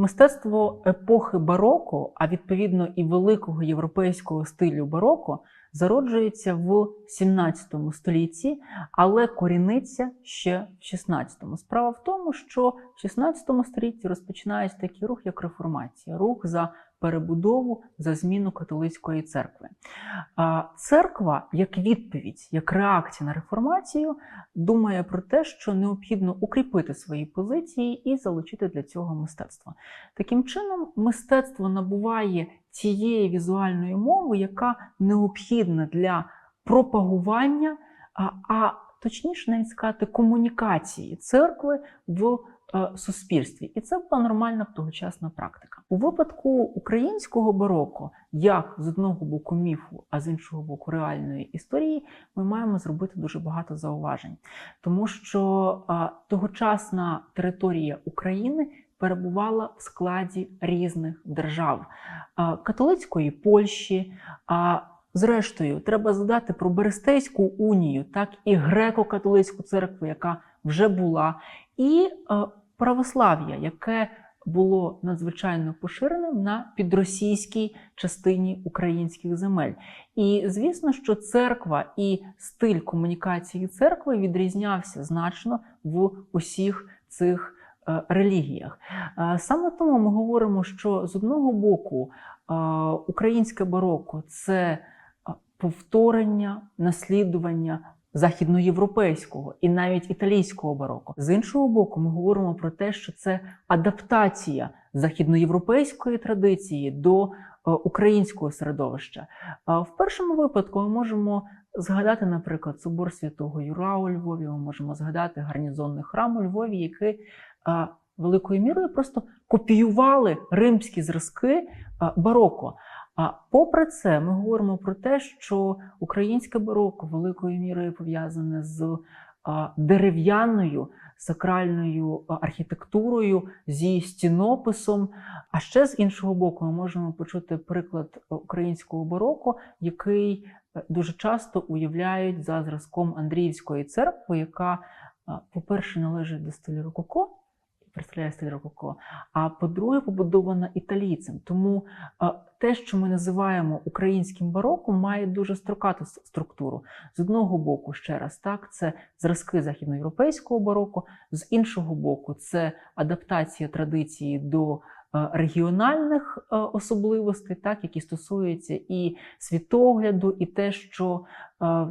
Мистецтво епохи бароко, а відповідно і великого європейського стилю бароко, зароджується в 17 столітті, але коріниться ще в 16. Справа в тому, що в 16 столітті розпочинається такий рух, як реформація, рух за перебудову за зміну католицької церкви. Церква, як відповідь, як реакція на реформацію, думає про те, що необхідно укріпити свої позиції і залучити для цього мистецтво. Таким чином, мистецтво набуває тієї візуальної мови, яка необхідна для пропагування, а, точніше навіть сказати, комунікації церкви в суспільстві. І це була нормальна тогочасна практика. У випадку українського бароко, як з одного боку міфу, а з іншого боку реальної історії, ми маємо зробити дуже багато зауважень, тому що е, тогочасна територія України перебувала в складі різних держав е, католицької Польщі. а Зрештою, треба згадати про Берестейську унію, так і греко-католицьку церкву, яка вже була, і е, православ'я, яке було надзвичайно поширеним на підросійській частині українських земель. І звісно, що церква і стиль комунікації церкви відрізнявся значно в усіх цих е, релігіях. Е, саме тому ми говоримо, що з одного боку е, українське бароко це повторення, наслідування західноєвропейського і навіть італійського бароко. З іншого боку, ми говоримо про те, що це адаптація західноєвропейської традиції до е, українського середовища. В першому випадку ми можемо згадати, наприклад, собор святого Юра у Львові. Ми можемо згадати гарнізонний храм у Львові, який великою мірою просто копіювали римські зразки бароко. А попри це, ми говоримо про те, що українське бароко великою мірою пов'язане з дерев'яною сакральною архітектурою, зі стінописом. А ще з іншого боку, ми можемо почути приклад українського бароко, який е, дуже часто уявляють за зразком Андріївської церкви, яка, по-перше, належить до стилю Рококо представляє стиль рококо, а по-друге, побудована італійцем. Тому те, що ми називаємо українським бароком, має дуже строкату структуру. З одного боку, ще раз, так, це зразки західноєвропейського бароко, з іншого боку, це адаптація традиції до. Регіональних особливостей, так, які стосуються і світогляду, і те, що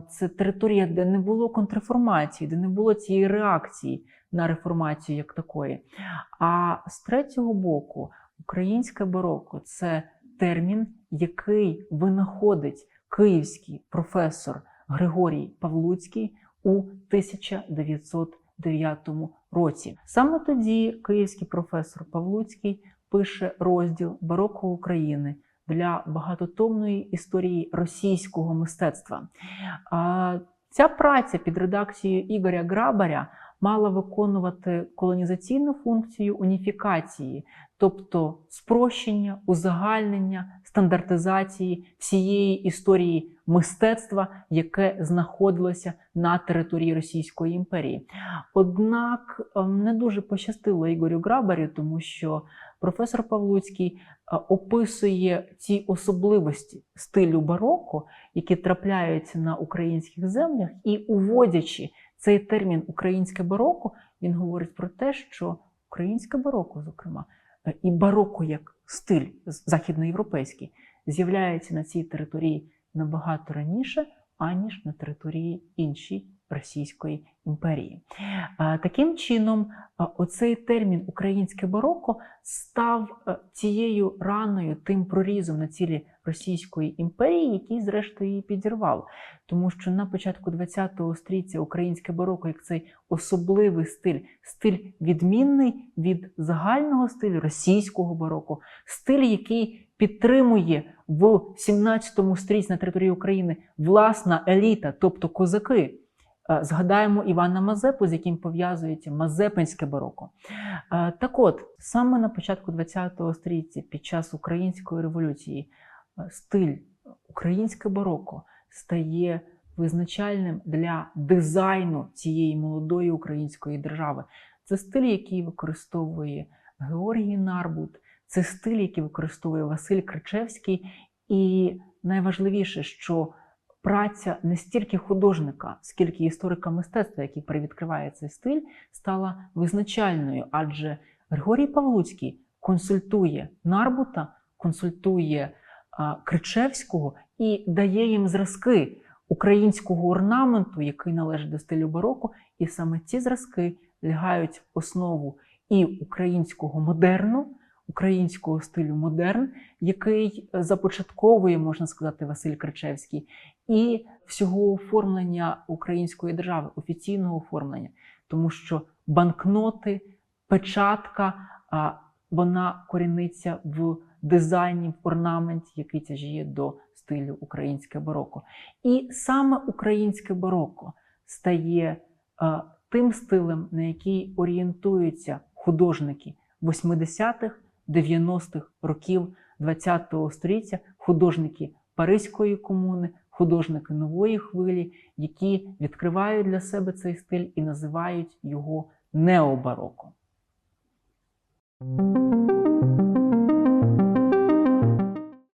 це територія, де не було контрреформації, де не було цієї реакції на реформацію як такої. А з третього боку, українське бароко це термін, який винаходить київський професор Григорій Павлуцький у 1909 році. Саме тоді київський професор Павлуцький пише розділ Бароко України. Для багатотомної історії російського мистецтва. Ця праця під редакцією Ігоря Грабаря мала виконувати колонізаційну функцію уніфікації, тобто спрощення, узагальнення, стандартизації всієї історії мистецтва, яке знаходилося на території Російської імперії. Однак ем, не дуже пощастило Ігорю Грабарю, тому що професор Павлуцький е, описує ці особливості стилю бароко, які трапляються на українських землях, і уводячи цей термін українське бароко він говорить про те, що українське бароко, зокрема, е, і бароко як стиль західноєвропейський, з'являється на цій території набагато раніше, аніж на території іншій Російської імперії. Таким чином, оцей термін українське бароко став е, тією раною, тим прорізом на цілі Російської імперії, який, зрештою, її підірвав. Тому що на початку ХХ століття українське бароко, як цей особливий стиль, стиль відмінний від загального стилю російського бароко, стиль, який підтримує в 17 столітті на території України власна еліта, тобто козаки. Е, згадаємо Івана Мазепу, з яким пов'язується Мазепинське бароко. Е, так от, саме на початку ХХ століття, під час української революції, е, стиль українське бароко стає визначальним для дизайну цієї молодої української держави. Це стиль, який використовує Георгій Нарбут, це стиль, який використовує Василь Кричевський. І найважливіше, що праця не стільки художника, скільки історика мистецтва, який привідкриває цей стиль, стала визначальною, адже Григорій Павлуцький консультує Нарбута, консультує Кричевського і дає їм зразки українського орнаменту, який належить до стилю бароко, і саме ці зразки лягають в основу і українського модерну, українського стилю модерн, який започатковує, можна сказати, Василь Кричевський, і всього оформлення української держави, офіційного оформлення, тому що банкноти, печатка, вона коріниться в дизайні, в орнаменті, який тяжіє до стилю українське бароко. І саме українське бароко стає тим стилем, на який орієнтуються художники 80-х, 90-х років ХХ століття, художники Паризької комуни, художники нової хвилі, які відкривають для себе цей стиль і називають його необароком.